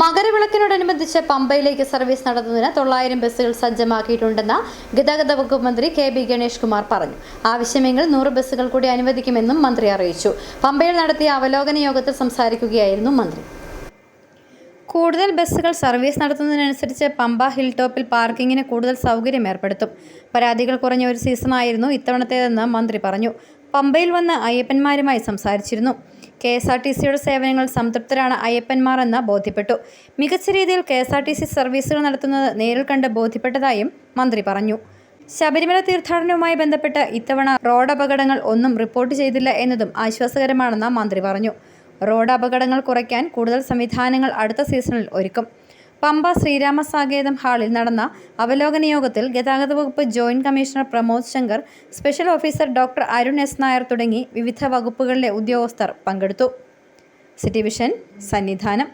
മകരവിളക്കിനോടനുബന്ധിച്ച് പമ്പയിലേക്ക് സർവീസ് നടത്തുന്നതിന് തൊള്ളായിരം ബസ്സുകൾ സജ്ജമാക്കിയിട്ടുണ്ടെന്ന് ഗതാഗത വകുപ്പ് മന്ത്രി കെ ബി ഗണേഷ് കുമാർ പറഞ്ഞു. ആവശ്യമെങ്കിൽ നൂറ് ബസ്സുകൾ കൂടി അനുവദിക്കുമെന്നും മന്ത്രി അറിയിച്ചു. പമ്പയിൽ നടത്തിയ അവലോകന യോഗത്തിൽ സംസാരിക്കുകയായിരുന്നു മന്ത്രി. കൂടുതൽ ബസ്സുകൾ സർവീസ് നടത്തുന്നതിനനുസരിച്ച് പമ്പ ഹിൽ ടോപ്പിൽ പാർക്കിങ്ങിന് കൂടുതൽ സൗകര്യം ഏർപ്പെടുത്തും. പരാതികൾ കുറഞ്ഞ ഒരു സീസണായിരുന്നു ഇത്തവണത്തേതെന്ന് മന്ത്രി പറഞ്ഞു. പമ്പയിൽ വന്ന് അയ്യപ്പന്മാരുമായി സംസാരിച്ചിരുന്നു. കെ എസ് ആർ ടി സിയുടെ സേവനങ്ങൾ സംതൃപ്തരാണ് അയ്യപ്പന്മാർ എന്ന് ബോധ്യപ്പെട്ടു. മികച്ച രീതിയിൽ K S R T C സർവീസുകൾ നടത്തുന്നത് നേരിൽ കണ്ട് ബോധ്യപ്പെട്ടതായും മന്ത്രി പറഞ്ഞു. ശബരിമല തീർത്ഥാടനവുമായി ബന്ധപ്പെട്ട് ഇത്തവണ റോഡ് അപകടങ്ങൾ ഒന്നും റിപ്പോർട്ട് ചെയ്തില്ല എന്നതും ആശ്വാസകരമാണെന്ന് മന്ത്രി പറഞ്ഞു. റോഡ് അപകടങ്ങൾ കുറയ്ക്കാൻ കൂടുതൽ സംവിധാനങ്ങൾ അടുത്ത സീസണിൽ ഒരുക്കും. പമ്പ ശ്രീരാമ സാകേതം ഹാളിൽ നടന്ന അവലോകന യോഗത്തിൽ ഗതാഗത വകുപ്പ് joint commissioner Pramod Shankar special officer doctor Arun S Nair തുടങ്ങി വിവിധ വകുപ്പുകളിലെ ഉദ്യോഗസ്ഥർ പങ്കെടുത്തു. City vision Sannidhanam.